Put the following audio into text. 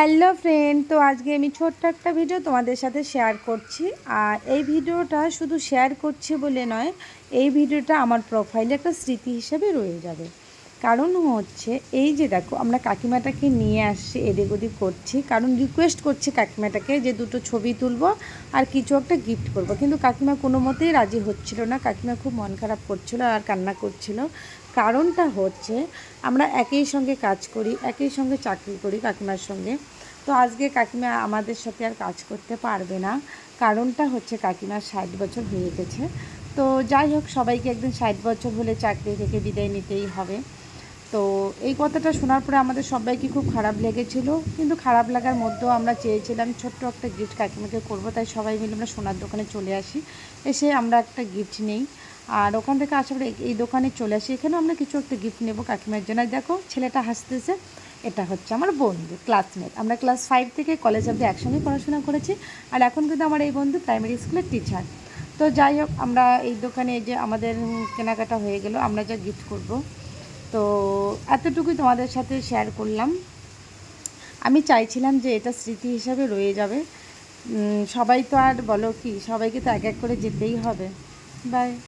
Hello friend, তো আজকে আমি ছোট্ট একটা ভিডিও তোমাদের সাথে শেয়ার করছি। আর এই ভিডিওটা শুধু শেয়ার করছি বলে নয়, এই ভিডিওটা আমার প্রোফাইলে একটা স্মৃতি হিসেবে রয়ে যাবে। কারণ হচ্ছে, এই যে দেখো, আমরা কাকিমাটাকে নিয়ে আসছি, এদিক ওদিক করছি। কারণ রিকোয়েস্ট করছি কাকিমাটাকে যে দুটো ছবি তুলব আর কিছু একটা গিফট করব। কিন্তু কাকিমা কোনো মতেই রাজি হচ্ছিল না। কাকিমা খুব মন খারাপ করছিল আর কান্না করছিল। কারণটা হচ্ছে, আমরা একই সঙ্গে কাজ করি, একই সঙ্গে চাকরি করি কাকিমার সঙ্গে। তো আজকে কাকিমা আমাদের সাথে আর কাজ করতে পারবে না। কারণটা হচ্ছে কাকিমার ষাট বছর হয়ে গেছে। তো যাই হোক, সবাইকে একদিন ষাট বছর হলে চাকরি থেকে বিদায় নিতেই হবে। তো এই কথাটা শোনার পরে আমাদের সবাইকে খুব খারাপ লেগেছিল, কিন্তু খারাপ লাগার মধ্যেও আমরা চেয়েছিলাম ছোট্ট একটা গিফট কাকিমাকে করব, তাই সবাই মিলে আমরা সোনার দোকানে চলে আসি। এসে আমরা একটা গিফট নেই। আর ওখান থেকে আসার এই দোকানে চলে আসি। এখানেও আমরা কিছু একটা গিফট নেব কাকিমার জন্য। দেখো, ছেলেটা হাসতেছে। এটা হচ্ছে আমার বন্ধু ক্লাসমেট আমরা ক্লাস ফাইভ থেকে কলেজ অবধি একসঙ্গে পড়াশোনা করেছি। আর এখন কিন্তু আমার এই বন্ধু প্রাইমারি স্কুলের টিচার তো যাই হোক, আমরা এই দোকানে যে আমাদের কেনাকাটা হয়ে গেল, আমরা যা গিফট করব। তো এতটুকুই তোমাদের সাথে শেয়ার করলাম। আমি চাইছিলাম যে এটা স্মৃতি হিসাবে রয়ে যাবে। সবাই তো আর বলো কি, সবাইকে তো এক এক করে যেতেই হবে। বাই